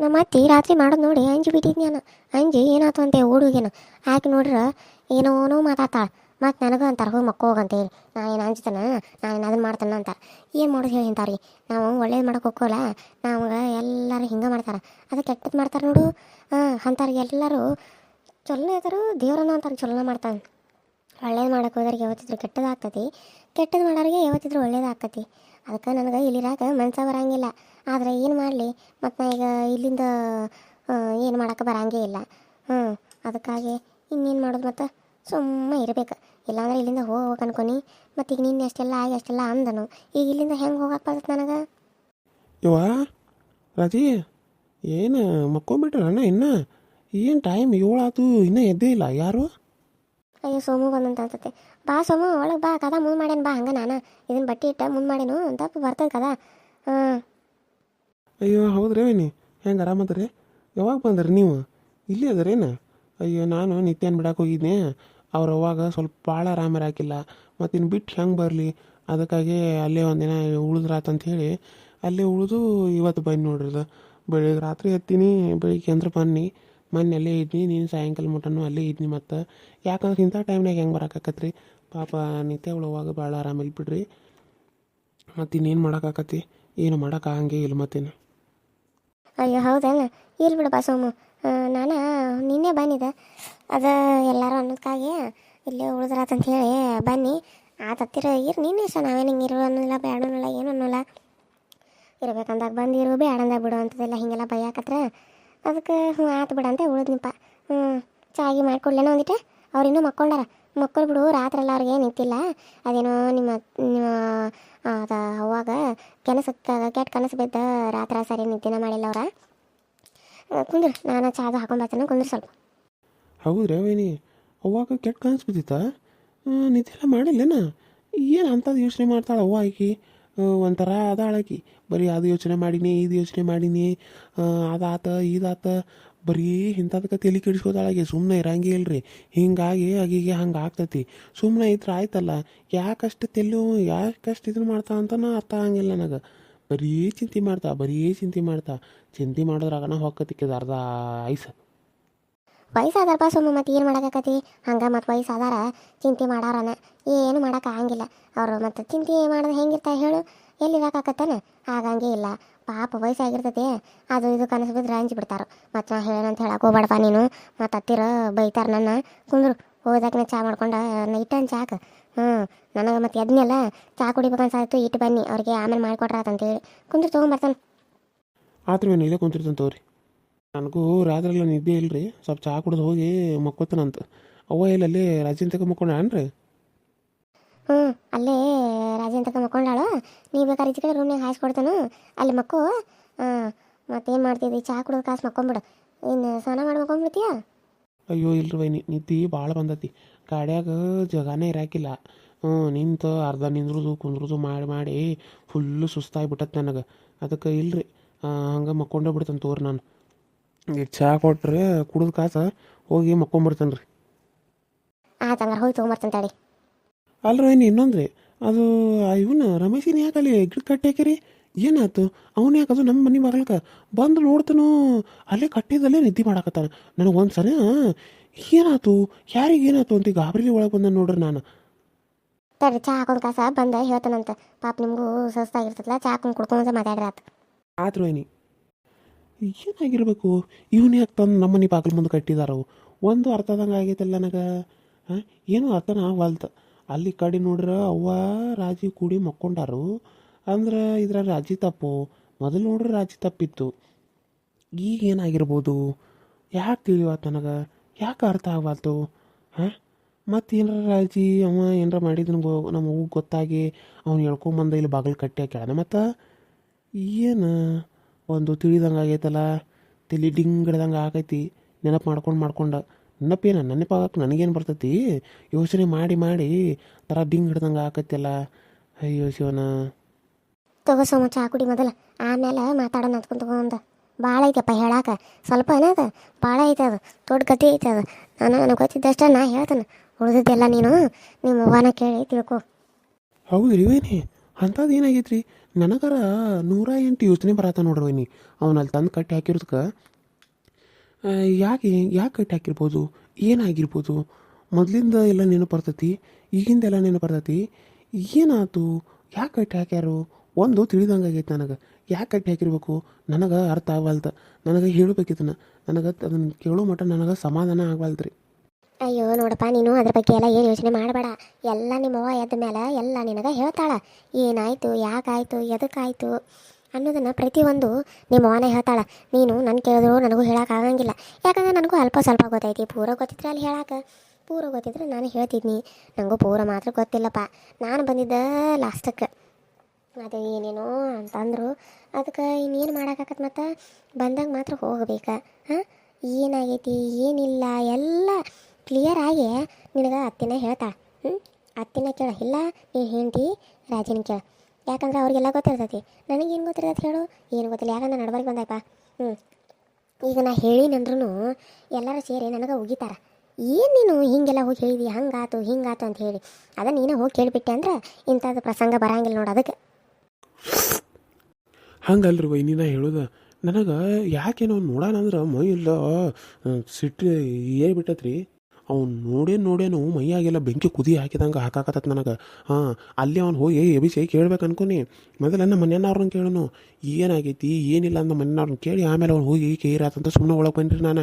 ನಮ್ಮ ಅತ್ತಿ ರಾತ್ರಿ ಮಾಡೋದು ನೋಡಿ ಅಂಜಿ ಬಿಟ್ಟಿದ್ದು ನಾನು ಅಂಜಿ ಏನಾಯ್ತು ಅಂತ ಓಡುಗೇನು? ಆಕೆ ನೋಡ್ರ ಏನೋನೋ ಮಾತಾಡ್ತಾಳೆ. ಮತ್ತು ನನಗೂ ಅಂತಾರೆ, ಹೋಗಿ ಮಕ್ಕ ಹೋಗಂತೇಳಿ ನಾ ಏನು ಅಂಜ್ತಾನೆ? ನಾನು ಅದನ್ನು ಮಾಡ್ತಾನೆ ಅಂತಾರೆ ಏನು ಮಾಡೋದು ಹೇಳಿ ಅಂತಾರೆ ನಾವು ಒಳ್ಳೇದು ಮಾಡೋಕೆ ಹೋಗೋಲ್ಲ ನಮ್ಗೆ ಎಲ್ಲರೂ ಹಿಂಗೆ ಮಾಡ್ತಾರೆ. ಅದು ಕೆಟ್ಟದ್ದು ಮಾಡ್ತಾರೆ ನೋಡು. ಹಾಂ, ಅಂತಾರೆ ಎಲ್ಲರೂ ಚಲೋ ಇದ್ದರು ದೇವ್ರನ್ನ ಅಂತಾರೆ ಚಲೋ ಮಾಡ್ತಾನೆ. ಒಳ್ಳೇದು ಮಾಡೋಕೆ ಹೋದವ್ರಿಗೆ ಯಾವತ್ತಿದ್ರು ಕೆಟ್ಟದಾಗ್ತತಿ. ಕೆಟ್ಟದ್ದು ಮಾಡೋರಿಗೆ ಯಾವತ್ತಿದ್ರು ಒಳ್ಳೇದಾಗ್ತತಿ. ಅದಕ್ಕೆ ನನಗೆ ಇಲ್ಲಿರಾಕ ಮನ್ಸ ಬರಂಗಿಲ್ಲ. ಆದರೆ ಏನು ಮಾಡಲಿ? ಮತ್ತು ನಾ ಈಗ ಇಲ್ಲಿಂದ ಏನು ಮಾಡೋಕೆ ಬರಂಗೇ ಇಲ್ಲ. ಹ್ಞೂ ಅದಕ್ಕಾಗಿ ಇನ್ನೇನು ಮಾಡೋದು ಮತ್ತು? ಸುಮ್ಮನೆ ಇರಬೇಕು. ಇಲ್ಲಾಂದ್ರೆ ಇಲ್ಲಿಂದ ಹೋಗ್ಬೇಕು ಅನ್ಕೊನಿ. ಮತ್ತು ಈಗ ನಿನ್ನೆ ಅಷ್ಟೆಲ್ಲ ಆಗಿ ಅಷ್ಟೆಲ್ಲ ಅಂದನು. ಈಗ ಇಲ್ಲಿಂದ ಹೆಂಗೆ ಹೋಗಕ್ಕೆ ಬರ್ತದೆ ನನಗೆ? ಇವ ರಾಜಿ ಏನು ಮಕ್ಕೊಂಬಿಟ್ರಣ್ಣ ಇನ್ನು? ಏನು ಟೈಮ್ ಏಳಾತು ಇನ್ನೂ ಎದ್ದೇ ಇಲ್ಲ. ಯಾರು? ಅಯ್ಯೋ ಸೋಮು ಬಂದಂತ ಅನ್ಸತ್ತೆ ಬಾ ಸೋಮು, ಒಳಗೆ ಬಾ, ಕದ, ಮುಂದೆ ಮಾಡ್ಯಾನ ಬಾ, ಹಂಗೆ ನಾನು. ಇದನ್ನ ಬಟ್ಟೆ ಇಟ್ಟ ಮುಂದೆ ಮಾಡ್ಯಾನು, ಅಂತ ಬರ್ತದೆ ಕದ. ಹಾಂ. ಅಯ್ಯೋ, ಹೌದ್ರಿ ವಿನಿ ಹೆಂಗೆ ಆರಾಮದ್ರಿ ಯಾವಾಗ ಬಂದ್ರಿ ನೀವು? ಇಲ್ಲಿ ಅದರೇನು ಅಯ್ಯೋ, ನಾನು ನಿತ್ಯನ ಬಿಡಕ್ಕೆ ಹೋಗಿದ್ದೆ ಅವ್ರು ಅವಾಗ ಸ್ವಲ್ಪ ಭಾಳ ಆರಾಮ ಇರಾಕಿಲ್ಲ ಮತ್ತು ಇನ್ನು ಬಿಟ್ಟು ಹೆಂಗೆ ಬರಲಿ? ಅದಕ್ಕಾಗಿ ಅಲ್ಲೇ ಒಂದಿನ ಉಳಿದ್ರಾತಂತ ಹೇಳಿ ಅಲ್ಲೇ ಉಳಿದು ಇವತ್ತು ಬನ್ನಿ ನೋಡ್ರಿ ಬೆಳಿಗ್ಗೆ ರಾತ್ರಿ ಎತ್ತೀನಿ, ಬೆಳಿಗ್ಗೆ ಅಂದ್ರೆ ಬನ್ನಿ. ಮೊನ್ನೆ ಅಲ್ಲೇ ಇದ್ನಿ, ನೀನು ಸಾಯಂಕಾಲ ಮಟನು ಅಲ್ಲೇ ಇದ್ನಿ ಮತ್ತು. ಯಾಕಂದ್ರೆ ಇಂಥ ಟೈಮ್ನಾಗ ಹೆಂಗೆ ಬರೋಕ್ಕಾಕತ್ರಿ ಪಾಪ ನಿತ್ಯ ಉಳುವಾಗ ಭಾಳ ಆರಾಮಿಲ್ಲ ಬಿಡ್ರಿ ಮತ್ತು ಇನ್ನೇನು ಮಾಡೋಕ್ಕಾಕತಿ ಏನು ಮಾಡೋಕ್ಕಾಗಂಗೆ ಇಲ್ಲ ಮತ್ತೇನು. ಅಯ್ಯೋ ಹೌದಲ್ಲ ಇಲ್ಲ ಬಿಡಪ್ಪ ಸೋಮು. ನಾನು ನಿನ್ನೆ ಬಂದಿದ್ದೆ. ಅದು ಎಲ್ಲರೂ ಅನ್ನೋದಕ್ಕಾಗಿ ಇಲ್ಲೇ ಉಳಿದ್ರಾತಂತ ಹೇಳಿ ಬನ್ನಿ. ಆತತ್ತಿರ ಇರು, ನಿನ್ನೆ ಸಹ ನಾವೇನು ಹಿಂಗೆ ಇರು ಅನ್ನೋಲ್ಲ ಬೇಡ ಏನು ಅನ್ನೋಲ್ಲ. ಇರ್ಬೇಕಂದಾಗ ಬಂದಿರು ಬೇಡ ಅಂದಾಗ ಬಿಡು ಅಂತದೆಲ್ಲ ಹಿಂಗೆಲ್ಲ ಬೈಯಾಕತ್ರ. ಅದಕ್ಕೆ ಹ್ಞೂ ಆತು ಬಿಡ ಅಂತ ಉಳಿದ್ನಿಪ್ಪ. ಹ್ಞೂ, ಚಾಗಿ ಮಾಡ್ಕೊಡ್ಲೇನೋ ಒಂದಿಟ್ಟೆ ಅವ್ರು ಇನ್ನೂ ಮಕ್ಕೊಂಡಾರ? ಮಕ್ಕಳು ಬಿಡು ರಾತ್ರಿ ಎಲ್ಲ ಅವ್ರಿಗೆ ನಿಂತಿಲ್ಲ. ಅದೇನೋ ನಿಮ್ಮ ನಿಮ್ಮ ಅವಾಗ ಕನಸು ಕೆಟ್ಟ ಕನಸು ಬಿದ್ದ ರಾತ್ರಿ ಸರಿ ನಿದ್ದೆನ ಮಾಡಿಲ್ಲ ಅವ್ರ. ಕುಂದ್ರು, ನಾನು ಚಾದ ಹಾಕೊಂಡ್ಬರ್ತೇನೆ ಕುಂದ್ರು ಸ್ವಲ್ಪ. ಹೌದ್ರಿ ವೈನಿ ಅವಾಗ ಕೆಟ್ಟ ಕನಸು ಬಿದ್ದಿತ್ತಾ? ನಿದ್ದೆಲ್ಲ ಮಾಡಿಲ್ಲೇನ? ಏನು ಅಂಥದ್ದು ಯೋಚನೆ ಮಾಡ್ತಾಳೆ ಅವ್ವ ಆಕಿ? ಒಂಥರ ಅದಾಳ ಆಕಿ. ಬರೀ ಅದು ಯೋಚನೆ ಮಾಡೀನಿ, ಇದು ಯೋಚನೆ ಮಾಡೀನಿ ಅದಾತ, ಇದಾತ ಬರೀ ಇಂಥದಕ್ಕೆ ತಲೆ ಕೆಡಿಸ್ಕೋದಾಳಾಗಿ ಸುಮ್ಮನೆ ಇರಂಗೇ ಇಲ್ರಿ. ಹಿಂಗಾಗಿ ಆಗಿಗೆ ಹಂಗೆ ಆಗ್ತೈತಿ. ಸುಮ್ಮನೆ ಇದ್ರೆ ಆಯ್ತಲ್ಲ, ಯಾಕಷ್ಟು ತೆಲ್ಲು ಯಾಕಷ್ಟು ಇದನ್ನ ಮಾಡ್ತಾ ಅಂತನೂ ಅರ್ಥ ಆಗಂಗಿಲ್ಲ ನನಗೆ. ಬರೀ ಚಿಂತೆ ಮಾಡ್ತಾ, ಬರೀ ಚಿಂತೆ ಮಾಡ್ತಾ. ಚಿಂತೆ ಮಾಡೋದ್ರಾಗನ ಹೊಕ್ಕತಿಕ್ಕಿದ ಅರ್ಧ ಐಸ. ವಯಸ್ಸಾದಾರಪ್ಪ ಸುಮ್ಮ ಮತ್ತೆ ಏನು ಮಾಡೋಕ್ಕಾಕತಿ ಹಂಗೆ ಮತ್ತು ವಯಸ್ಸಾದಾರ ಚಿಂತೆ ಮಾಡಾರನ. ಏನು ಮಾಡೋಕೆ ಆಗಂಗಿಲ್ಲ. ಅವರು ಮತ್ತೆ ಚಿಂತೆ ಮಾಡೋದು ಹೆಂಗಿರ್ತಾ ಹೇಳು. ಎಲ್ಲಿ ಇರೋಕ್ಕಾಕತ್ತಾನ ಆಗಂಗೆ ಇಲ್ಲ. ಪಾಪ ವಯಸ್ಸಾಗಿರ್ತೈತಿ. ಅದು ಇದು ಕನಸು ಬಿದ್ರೆ ಹಂಚಿ ಬಿಡ್ತಾರ. ಮತ್ತು ನಾ ಹೇಳಂತ ಹೇಳಕ್ಕೆ ಹೋಗ್ಬೇಡಪ್ಪ ನೀನು. ಮತ್ತು ಹತ್ತಿರ ಬೈತಾರೆ ನನ್ನ. ಕುಂದ್ರು, ಹೋದಾಕನೆ ಚಾ ಮಾಡ್ಕೊಂಡು ಇಟ್ಟನ್ ಚಾಕ ಹ್ಞೂ ನನಗೆ ಮತ್ತು ಎದ್ನೆಲ್ಲ ಚಾ ಕುಡಿಬೇಕನ್ಸಾಯ್ತು ಇಟ್ಟು ಬನ್ನಿ. ಅವ್ರಿಗೆ ಆಮೇಲೆ ಮಾಡಿಕೊಟ್ರಾತಂತೇಳಿ ಕುಂದ್ರು ತೊಗೊಂಬರ್ತಾನೆ ಆತ್ರ ಏನು ಇಲ್ಲೇ ಕುಂತಿರ್ತಂತ ತೋರಿ ನನಗೂ ರಾತ್ರಿಲ್ಲ ನಿದ್ದೆ ಇಲ್ರಿ. ಸ್ವಲ್ಪ ಚಹಾ ಕುಡಿದು ಹೋಗಿ ಮಕ್ಕೋತಾನಂತ. ಅವ್ವ ಇಲ್ಲಲ್ಲಿ ಅಲ್ಲಿ ರಾಜನ್ ತಗ ಮಕ್ಕೊಂಡ ಅನ್ರಿ ಹ್ಞೂ ಅಲ್ಲೇ ರಾಜೇಂತಕ್ಕ ಮಕ್ಕೊಂಡಾಳು ನೀವು ಬೇಕಾದ್ರೆ ಈಚೆ ಕಡೆ ರೂಮ್ನಾಗ ಹಾಯಿಸ್ಕೊಡ್ತಾನು ಅಲ್ಲಿ ಮಕ್ಕೋ ಹಾಂ ಮತ್ತೇನು ಮಾಡ್ತಿದ್ದಿ ಚಹಾ ಕುಡಿದು ಕಾಸು ಮಕ್ಕೊಂಬಿಡು. ಇನ್ನು ಸ್ನಾನ ಮಾಡಿ ಮಕ್ಕೊಂಬಿಡ್ತೀಯಾ? ಅಯ್ಯೋ ಇಲ್ರಿ ವೈನಿ ನಿದ್ದೆ ಭಾಳ ಬಂದತಿ. ಗಾಡ್ಯಾಗ ಜಗಾನೇ ಇರಾಕಿಲ್ಲ. ಹ್ಞೂ ನಿಂತು ಅರ್ಧ ನಿಂದ್ರದು ಕುಂದ್ರದು ಮಾಡಿ ಮಾಡಿ ಫುಲ್ಲು ಸುಸ್ತಾಗ್ಬಿಟ್ಟತ್ ನನಗೆ. ಅದಕ್ಕೆ ಇಲ್ರಿ ಹಂಗೆ ಮಕ್ಕೊಂಡೇ ಬಿಡ್ತಾನೆ ತೋರಿ ನಾನು. ಈಗ ಚಹಾ ಕೊಟ್ರೆ ಕುಡಿದು ಕಾಸ ಹೋಗಿ ಮಕ್ಕೊಂಬಿಡ್ತಾನೆ ರೀ ಆಯ್ತು ಹಂಗಾರೆ ಹೋಗಿ ತೊಗೊಂಬರ್ತಾನೆ ತಡಿ. ಅಲ್ರಿ ಇನ್ನೊಂದ್ರಿ? ಅದು ಇವನ ರಮೇಶಿನ ಯಾಕೆ ಅಲ್ಲಿ ಗಿಡ ಹಾಕಿರಿ ಏನಾಯ್ತು? ಅವನು ಯಾಕೆ ಅದು ನಮ್ಮ ಮನೆ ಮಗಳ್ಕ ಬಂದು ನೋಡ್ತಾನೋ ಅಲ್ಲೇ ಕಟ್ಟಿದಲ್ಲೇ ನಿದ್ದೆ ಮಾಡಾಕತ್ತಾನ. ನನಗೆ ಒಂದು ಸರಿ ಏನಾಯ್ತು? ಯಾರಿಗೆ ಏನಾಯ್ತು ಅಂತ ಗಾಬರಿಲಿ ಒಳಗೆ ಬಂದ ನೋಡ್ರಿ ನಾನು. ತಡಿ ಚಹಾ ಹಾಕೊಂಡು ಕಾಸ ಬಂದ ಹೇಳ್ತಾನಂತ. ಪಾಪ ನಿಮಗೂ ಸುಸ್ತಾಗಿರ್ತದಲ್ಲ ಚಹಾ ಹಾಕೊಂಡು ಕುಡ್ಕೊಂತ ಮಾತಾಡ್ರಾತ್. ಆದ್ರು ಏನಿ ಏನಾಗಿರ್ಬೇಕು? ಇವನು ಯಾಕೆ ತಂದು ನಮ್ಮ ಮನೆ ಬಾಗಿಲು ಮುಂದೆ ಕಟ್ಟಿದಾರವು ಒಂದು ಅರ್ಥದಂಗೆ ಆಗೈತಲ್ಲ ನನಗೆ? ಹಾಂ ಏನೂ ಅರ್ಥನ ಆಗವಲ್ತು. ಅಲ್ಲಿ ಕಡೆ ನೋಡ್ರ ಅವ್ವ ರಾಜಿ ಕೂಡಿ ಮಕ್ಕೊಂಡಾರು. ಅಂದ್ರೆ ಇದ್ರ ರಾಜಿ ತಪ್ಪು. ಮೊದಲು ನೋಡ್ರೆ ರಾಜಿ ತಪ್ಪಿತ್ತು. ಈಗ ಏನಾಗಿರ್ಬೋದು? ಯಾಕೆ ತಿಳಿವಾತು ನನಗೆ? ಯಾಕೆ ಅರ್ಥ ಆಗ್ಬಾರ್ದು ಹಾಂ? ಮತ್ತು ಏನಾರ ರಾಜಿ, ಅವ ಏನಾರ ಮಾಡಿದನು ನಮ್ಮ ಅವ್ಗೆ ಗೊತ್ತಾಗಿ ಅವ್ನು ಹೇಳ್ಕೊಂಬಂದ ಇಲ್ಲಿ ಬಾಗಿಲು ಕಟ್ಟಿ ಹಾಕ್ಯಾನ ಮತ್ತು? ಏನು? ಒಂದು ತಿಳಿದಂಗೆ ಆಗೈತಲ್ಲ? ತಲೆ ಡಿಂಗ್ ಹಿಡ್ದಂಗೆ ಆಗೈತಿ. ನೆನಪು ಮಾಡ್ಕೊಂಡು ಮಾಡ್ಕೊಂಡು. ನೆನಪೇನ ನೆನಪಾಗಕ್ಕೆ ನನಗೇನು ಬರ್ತೈತಿ? ಯೋಚನೆ ಮಾಡಿ ಮಾಡಿ ಥರ ಡಿಂಗ್ ಹಿಡ್ದಂಗೆ ಆಕತ್ತಲ್ಲ ಅಯ್ಯೋ ಶಿವನ. ತಗೋ ಸೋಮ ಚಹಾ ಕುಡಿ ಮೊದಲ. ಆಮೇಲೆ ಮಾತಾಡೋಣ ಅಂದ್ಕೊಂತ ತಗೊಂಡ ಭಾಳ ಐತಪ್ಪ ಹೇಳಾಕ. ಸ್ವಲ್ಪ ಏನದ ಭಾಳ ಐತೆ ಅದು. ದೊಡ್ಡ ಕತೆ ಐತೆ ಅದು. ನಾನು ನನಗೆ ಗೊತ್ತಿದ್ದಷ್ಟೇ ನಾ ಹೇಳ್ತೇನೆ. ಉಳಿದಿದ್ದೆಲ್ಲ ನೀನು ನಿಮ್ಮ ಅವ್ವನ ಕೇಳಿ ತಿಳ್ಕೊ. ಹೌದು ಇವೇನಿ ಅಂಥದ್ದು ಏನಾಗೈತ್ರಿ? ನನಗರ ನೂರ ಎಂಟು ಯೋಚನೆ ಬರತ್ತ ನೋಡ್ರಿ ವೈನಿ. ಅವನಲ್ಲಿ ತಂದು ಕಟ್ಟಿ ಹಾಕಿರೋದಕ್ಕೆ ಯಾಕೆ ಯಾಕೆ ಕಟ್ಟಿ ಹಾಕಿರ್ಬೋದು? ಏನಾಗಿರ್ಬೋದು? ಮೊದಲಿಂದ ಎಲ್ಲ ನೆನಪು ಬರ್ತೈತಿ ಈಗಿಂದ ಎಲ್ಲ ನೆನಪು ಬರ್ತೈತಿ. ಏನಾಯ್ತು? ಯಾಕೆ ಕಟ್ಟಿ ಹಾಕ್ಯಾರು? ಒಂದು ತಿಳಿದಂಗೆ ಆಗೈತೆ ನನಗೆ. ಯಾಕೆ ಕಟ್ಟಿ ಹಾಕಿರ್ಬೇಕು? ನನಗೆ ಅರ್ಥ ಆಗವಲ್ದು. ನನಗೆ ಹೇಳಬೇಕಿದ್ದನ್ನ ನನಗೆ ಅದನ್ನು ಕೇಳೋ ಮಟ್ಟ ನನಗೆ ಸಮಾಧಾನ ಆಗವಲ್ದ್ರಿ ಅಯ್ಯೋ, ನೋಡಪ್ಪ, ನೀನು ಅದ್ರ ಬಗ್ಗೆ ಎಲ್ಲ ಏನು ಯೋಚನೆ ಮಾಡಬೇಡ. ಎಲ್ಲ ನಿಮ್ಮವ್ವ ಎದ್ದ ಮೇಲೆ ಎಲ್ಲ ನಿನಗೆ ಹೇಳ್ತಾಳ. ಏನಾಯಿತು? ಯಾಕಾಯಿತು? ಎದಕ್ಕಾಯಿತು? ಅನ್ನೋದನ್ನು ಪ್ರತಿಯೊಂದು ನಿಮ್ಮವ್ವನೇ ಹೇಳ್ತಾಳೆ. ನೀನು ನನ್ನ ಕೇಳಿದ್ರು ನನಗೂ ಹೇಳೋಕ್ಕಾಗಂಗಿಲ್ಲ ಯಾಕಂದ್ರೆ ನನಗೂ ಅಲ್ಪ ಸ್ವಲ್ಪ ಗೊತ್ತೈತಿ. ಪೂರ ಗೊತ್ತಿದ್ರೆ ಅಲ್ಲಿ ಹೇಳಕ್ಕೆ ಪೂರ ಗೊತ್ತಿದ್ರೆ ನಾನು ಹೇಳ್ತಿದ್ನಿ. ನನಗೂ ಪೂರ ಮಾತ್ರ ಗೊತ್ತಿಲ್ಲಪ್ಪ. ನಾನು ಬಂದಿದ್ದ ಲಾಸ್ಟಕ್ಕೆ ಅದು ಏನೇನೋ ಅಂತಂದರು. ಅದಕ್ಕೆ ಇನ್ನೇನು ಮಾಡೋಕ್ಕಾಗತ್ತೆ ಮತ್ತು? ಬಂದಾಗ ಮಾತ್ರ ಹೋಗ್ಬೇಕು. ಹಾಂ? ಏನಾಗೈತಿ? ಏನಿಲ್ಲ? ಎಲ್ಲ ಕ್ಲಿಯರ್ ಆಗಿ ನಿನಗೆ ಅತ್ತಿನ ಹೇಳ್ತಾಳೆ. ಹ್ಞೂ ಅತ್ತಿನ ಕೇಳ. ಇಲ್ಲ, ನೀನು ಹೇಳ್ತಿ ರಾಜಿನ ಕೇಳ. ಯಾಕಂದ್ರೆ ಅವ್ರಿಗೆಲ್ಲ ಗೊತ್ತಿರ್ತೈತಿ ನನಗೇನು ಗೊತ್ತಿರ್ತೈತಿ ಹೇಳು? ಏನು ಗೊತ್ತಿಲ್ಲ. ಯಾಕಂದ್ರೆ ನಡ್ಬರ್ಗೆ ಬಂದಪ್ಪ ಹ್ಞೂ ಈಗ ನಾ ಹೇಳಿನಂದ್ರೂ ಎಲ್ಲರೂ ಸೇರಿ ನನಗೆ ಉಗಿತಾರ. ಏನು ನೀನು ಹಿಂಗೆಲ್ಲ ಹೋಗಿ ಹೇಳಿದಿ? ಹಂಗಾತು, ಹಿಂಗಾತು ಅಂತ ಹೇಳಿ. ಅದ ನೀನು ಹೋಗಿ ಕೇಳಿಬಿಟ್ಟೆ ಅಂದ್ರೆ ಇಂಥದ್ದು ಪ್ರಸಂಗ ಬರಂಗಿಲ್ಲ ನೋಡು ಅದಕ್ಕೆ. ಹಂಗಲ್ರಿ ವೈ ನೀನು ಹೇಳೋದು, ನನಗೆ ಯಾಕೇನೋ ನೋಡೋಣ ಅಂದ್ರೆ ಮೈ ಇಲ್ಲ. ಸಿಟ್ಟು ಏರ್ ಬಿಟ್ಟತ್ರಿ. ಅವ್ನು ನೋಡೇ ನೋಡೇನು ಮೈಯಾಗೆಲ್ಲ ಬೆಂಕಿ ಕುದಿ ಹಾಕಿದಂಗೆ ಹಾಕಾಕತ್ತ ನನಗೆ. ಹಾಂ, ಅಲ್ಲಿ ಅವ್ನು ಹೋಗಿ ಎಬಿಸಿ ಕೇಳ್ಬೇಕು ಅನ್ಕೊನಿ. ಮೊದಲ ನಮ್ಮ ಮನೆಯವ್ರನ್ನ ಕೇಳೋನು. ಏನಾಗೈತಿ? ಏನಿಲ್ಲ ಅಂದ ಮನೆಯವ್ರನ್ನ ಕೇಳಿ ಆಮೇಲೆ ಅವ್ನು ಹೋಗಿ ಕೇರಾತಂತ ಸುಮ್ಮನೆ ಒಳಗೆ ಬಂದ್ರಿ ನಾನು.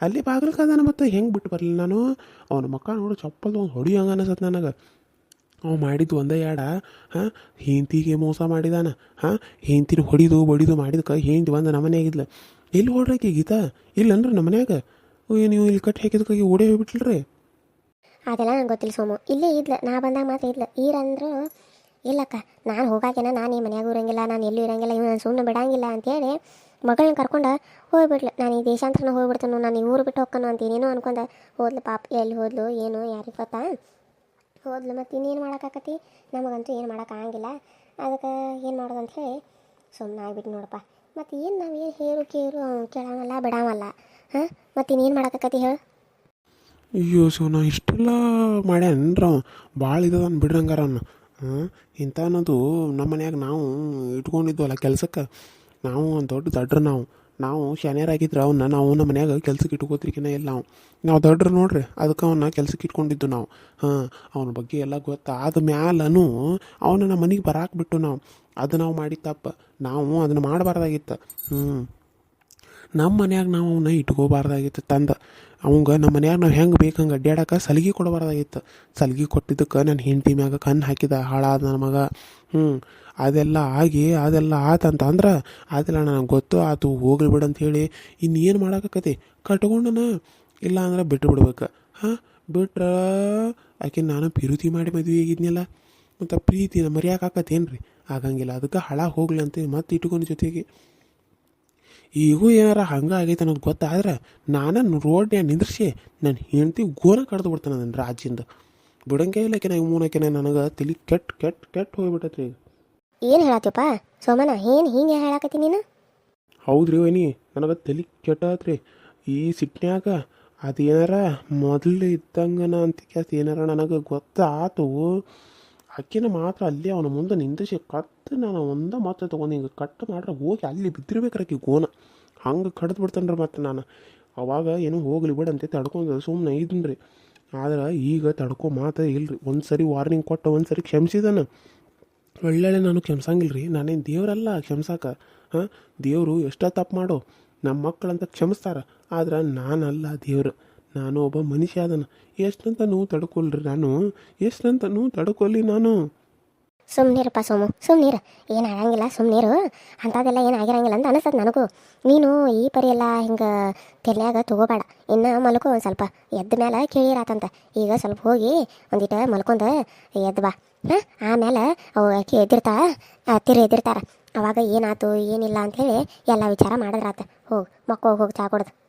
ಅಲ್ಲಿ ಬಾಗಿಲ್ಕದಾನ ಮತ್ತು ಹೆಂಗೆ ಬಿಟ್ಟು ಬರಲಿಲ್ಲ ನಾನು? ಅವನ ಮಕ್ಕ ನೋಡಿ ಚಪ್ಪಲ್ದು ಅವ್ನು ಹೊಡಿಯಂಗ ಅನಿಸತ್ ನನಗೆ. ಅವ ಮಾಡಿದ್ದು ಒಂದೇ ಯಾಡ. ಹಾಂ, ಹೆಂಡ್ತಿಗೆ ಮೋಸ ಮಾಡಿದಾನ. ಹಾಂ ಹೆಂತಿನ ಹೊಡಿದು ಬಡಿದು ಮಾಡಿದಕ್ಕೆ ಹೆಂಡ್ತಿ ಬಂದು ನಮ್ಮನೆ ಆಗಿದ್ಲ ಎಲ್ಲಿ ಹೊಡ್ರಕ್ಕೆ ಗೀತಾ? ಇಲ್ಲನ್ರಿ ನಮ್ಮನ್ಯಾಗ? ಅಯ್ಯೋ, ನೀವು ಇಲ್ಲಿ ಕಟ್ಟಿ ಹಾಕಿದಕ್ಕಾಗಿ ಓಡೇ ಹೋಗ್ಬಿಟ್ಲ್ರಿ. ಅದೆಲ್ಲ ನಂಗೆ ಗೊತ್ತಿಲ್ಲ ಸೋಮು. ಇಲ್ಲೇ ಇದ್ಲ. ನಾ ಬಂದಾಗ ಮಾತ್ರ ಇದ್ಲ. ಈರಂದ್ರು, ಇಲ್ಲಕ್ಕ, ನಾನು ಹೋಗಾಕೇನ ನಾನು ಈ ಮನ್ಯಾಗ ಇರಂಗಿಲ್ಲ, ನಾನು ಎಲ್ಲೂ ಇರಂಗಿಲ್ಲ, ಇವನು ನಾನು ಸುಮ್ಮನೆ ಬಿಡಂಗಿಲ್ಲ ಅಂತೇಳಿ ಮಗಳನ್ನ ಕರ್ಕೊಂಡು ಹೋಗ್ಬಿಡ್ಲು ನಾನು ಈ ದೇಶಾಂತರನ ಹೋಗ್ಬಿಡ್ತಾನು, ನಾನು ಈ ಊರು ಬಿಟ್ಟು ಹೋಗ್ಕನು ಅಂತ ಏನೇನೋ ಅನ್ಕೊಂಡ ಹೋದ್ಲು ಪಾಪ. ಎಲ್ಲಿ ಹೋದ್ಲು, ಏನು, ಯಾರಿಗೆ ಗೊತ್ತಾ? ಹೋದ್ಲು ಮತ್ತು ಇನ್ನೇನು ಮಾಡೋಕ್ಕಾಕತಿ ನಮಗಂತೂ ಏನು ಮಾಡೋಕ್ಕಾಗಂಗಿಲ್ಲ ಅದಕ್ಕೆ ಏನು ಮಾಡೋದು ಅಂತ ಹೇಳಿ ಸುಮ್ಮನೆ ಆಗ್ಬಿಟ್ಟು ನೋಡಪ್ಪ. ಮತ್ತು ಏನು ನಾವು ಏನು ಹೇರು ಕೇರು ಕೇಳಂಗಲ್ಲ ಬಿಡಾಮಲ್ಲ. ಹಾಂ? ಮತ್ತು ಇನ್ನೇನು ಮಾಡೋಕ್ಕಾಕತಿ ಹೇಳು? ಅಯ್ಯೋ ಸೊ ನಾ ಇಷ್ಟೆಲ್ಲ ಮಾಡ್ಯಾನ್ರ? ಭಾಳ ಇದದನ್ ಬಿಡ್ರಂಗಾರ ಅವ್ನ. ಹಾಂ? ಇಂಥ ಅನ್ನೋದು ನಮ್ಮ ಮನ್ಯಾಗ ನಾವು ಇಟ್ಕೊಂಡಿದ್ವಲ್ಲ ಕೆಲ್ಸಕ್ಕೆ. ನಾವು ಒಂದು ದೊಡ್ಡ ದಡ್ರ ನಾವು. ನಾವು ಶಾನ್ಯರಾಗಿದ್ರೆ ಅವನ್ನ ನಾವು ನಮ್ಮ ಮನ್ಯಾಗ ಕೆಲ್ಸಕ್ಕೆ ಇಟ್ಕೋತ್ರಿಕಿನ ಇಲ್ಲ ನಾವು ನಾವು ದೊಡ್ಡ್ರ ನೋಡ್ರಿ, ಅದಕ್ಕೆ ಅವನ್ನ ಕೆಲ್ಸಕ್ಕೆ ಇಟ್ಕೊಂಡಿದ್ದು ನಾವು. ಹಾಂ? ಅವನ ಬಗ್ಗೆ ಎಲ್ಲ ಗೊತ್ತಾದ ಮ್ಯಾಲೂ ಅವನ ನಮ್ಮ ಮನೆಗೆ ಬರಾಕ್ಬಿಟ್ಟು ನಾವು. ಅದು ನಾವು ಮಾಡಿದ ನಾವು ಅದನ್ನು ಮಾಡಬಾರ್ದಾಗಿತ್ತು. ಹ್ಞೂ ನಮ್ಮ ಮನ್ಯಾಗ ನಾವು ಅವನ್ನ ಇಟ್ಕೋಬಾರ್ದಾಗಿತ್ತು. ತಂದ, ಅವಂಗೆ ನಮ್ಮ ಮನ್ಯಾಗ ನಾವು ಹೆಂಗೆ ಬೇಕು ಹಂಗೆ ಅಡ್ಡಾಡಕ್ಕೆ ಸಲಿಗೆ ಕೊಡಬಾರ್ದಾಗಿತ್ತು. ಸಲಿಗೆ ಕೊಟ್ಟಿದ್ದಕ್ಕೆ ನನ್ನ ಹೆಂಡತಿ ಮ್ಯಾಗ ಕಣ್ಣು ಹಾಕಿದ, ಹಾಳಾದ ನನ್ನ ಮಗ. ಹ್ಞೂ ಅದೆಲ್ಲ ಆಗಿ, ಅದೆಲ್ಲ ಆತಂತ ಅಂದ್ರೆ ಅದೆಲ್ಲ ನನಗೆ ಗೊತ್ತು, ಆತು ಹೋಗ್ಲಿ ಬಿಡು ಅಂತ ಹೇಳಿ ಇನ್ನೇನು ಮಾಡೋಕತಿ ಕಟ್ಕೊಂಡನ, ಇಲ್ಲ ಅಂದ್ರೆ ಬಿಟ್ಟು ಬಿಡ್ಬೇಕು. ಹಾಂ, ಬಿಟ್ರೆ ಆಕೆ ನಾನು ಪ್ರೀತಿ ಮಾಡಿ ಮದುವೆ ಆಗಿದ್ನಲ್ಲ. ಮತ್ತು ಪ್ರೀತಿನ ಮರ್ಯಾಕಾಕತ್ತೇನು ರೀ ಆಗಂಗಿಲ್ಲ, ಅದಕ್ಕೆ ಹಳ ಹೋಗ್ಲಿ ಅಂತ ಮತ್ತೆ ಇಟ್ಕೊಂಡು ಜೊತೆಗೆ. ಈಗೂ ಏನಾರ ಹಂಗೆ ಆಗೈತೆ ಅನ್ನೋದು ಗೊತ್ತಾದ್ರೆ ನಾನು ರೋಡ್ ನಿಂದ್ರಿಸಿ ನನ್ನ ಹೆಂಡತಿ ಗೋನ ಕಡ್ದು ಬಿಡ್ತಾನೆ ನನ್ನ ರಾಜಿಂದ ಬಿಡಂಗೆ ಇಲ್ಲಕ್ಕೆ ನಾ ಮೂನಕ್ಕೆ ನನಗೆ ತಲೆ ಕೆಟ್ಟ ಕೆಟ್ಟ ಕೆಟ್ಟ ಹೋಗ್ಬಿಟ್ಟತ್ರಿ ಈಗ. ಏನು ಹೇಳತ್ತಪ್ಪ ಸೋಮನ ಏನು ಹಿಂಗೆ ಹೇಳಾಕತ್ತಿ ನೀನು? ಹೌದ್ರಿ ವೈನಿ ನನಗೆ ತಲೆ ಕೆಟ್ಟಾತ್ರಿ ಈ ಸಿಟ್ನ್ಯಾಗ ಅದೇನಾರ ಮೊದಲು ಇದ್ದಂಗನ ಅಂತ ಏನಾರ ನನಗೆ ಗೊತ್ತಾತು. ಅಕ್ಕಿನ ಮಾತ್ರ ಅಲ್ಲಿ ಅವನ ಮುಂದೆ ನಿಂದಿಸಿ ಕತ್ತು ನಾನು ಒಂದ ಮಾತ್ರ ತೊಗೊಂಡು ಹಿಂಗೆ ಕಟ್ ಮಾಡ್ರೆ ಹೋಗಿ ಅಲ್ಲಿ ಬಿದ್ದಿರ್ಬೇಕ್ರಕಿ ಗೋನ. ಹಂಗೆ ಕಡ್ದು ಬಿಡ್ತಾನ್ರಿ ಮತ್ತೆ ನಾನು. ಅವಾಗ ಏನು ಹೋಗಲಿ ಬಿಡಂತೆ ತಡ್ಕೊಂಡು ಸುಮ್ಮನೆ ಇದ್ನ್ರಿ. ಆದ್ರೆ ಈಗ ತಡ್ಕೊ ಮಾತ ಇಲ್ರಿ. ಒಂದು ಸರಿ ವಾರ್ನಿಂಗ್ ಕೊಟ್ಟು ಒಂದು ಸರಿ ಕ್ಷಮಿಸಿದಾನ. ಒಳ್ಳೆ ನಾನು ಕ್ಷಮಿಸಂಗಿಲ್ಲ ರೀ ನಾನೇನು ದೇವರಲ್ಲ ಕ್ಷಮಿಸಾಕ. ಹಾಂ? ದೇವರು ಎಷ್ಟೋ ತಪ್ಪು ಮಾಡೋ. ನಮ್ಮ ಮಕ್ಕಳಂತ ಕ್ಷಮಿಸ್ತಾರ. ಆದ್ರೆ ನಾನಲ್ಲ ದೇವ್ರು. ನಾನು ಒಬ್ಬ ಮನುಷ್ಯ ಅದನ ಎಷ್ಟಂತ ನೋವು ತಡ್ಕೊಲ್ರಿ ನಾನು. ಎಷ್ಟಂತ ನೋವು ತಡ್ಕೊಲ್ಲಿ ನಾನು. ಸುಮ್ಮನಿರಪ್ಪ ಸೋಮು ಸುಮ್ಮನಿರು ಏನು ಆಗಂಗಿಲ್ಲ ಸುಮ್ಮನಿರು ಅಂಥದ್ದೆಲ್ಲ ಏನು ಆಗಿರಂಗಿಲ್ಲ ಅಂತ ಅನಿಸ್ತದೆ ನನಗೂ. ನೀನು ಈ ಪರಿ ಎಲ್ಲ ಹಿಂಗೆ ತಲೆಯಾಗ ತಗೋಬೇಡ. ಇನ್ನು ಮಲ್ಕೋ ಒಂದು ಸ್ವಲ್ಪ. ಎದ್ದ ಮೇಲೆ ಕೇಳಿರಾತಂತ. ಈಗ ಸ್ವಲ್ಪ ಹೋಗಿ ಒಂದಿಟ ಮಲ್ಕೊಂಡು ಎದ್ದು ಬಾ. ಹಾಂ ಆಮೇಲೆ ಅವು ಎದ್ದಿರ್ತಾ ತಿರು ಎದ್ದಿರ್ತಾರ. ಅವಾಗ ಏನಾಯ್ತು ಏನಿಲ್ಲ ಅಂಥೇಳಿ ಎಲ್ಲ ವಿಚಾರ ಮಾಡಿದ್ರಾತ. ಹೋಗಿ ಮಕ್ಕಳು ಹೋಗಿ ಚಾ ಕೊಡ್ದು.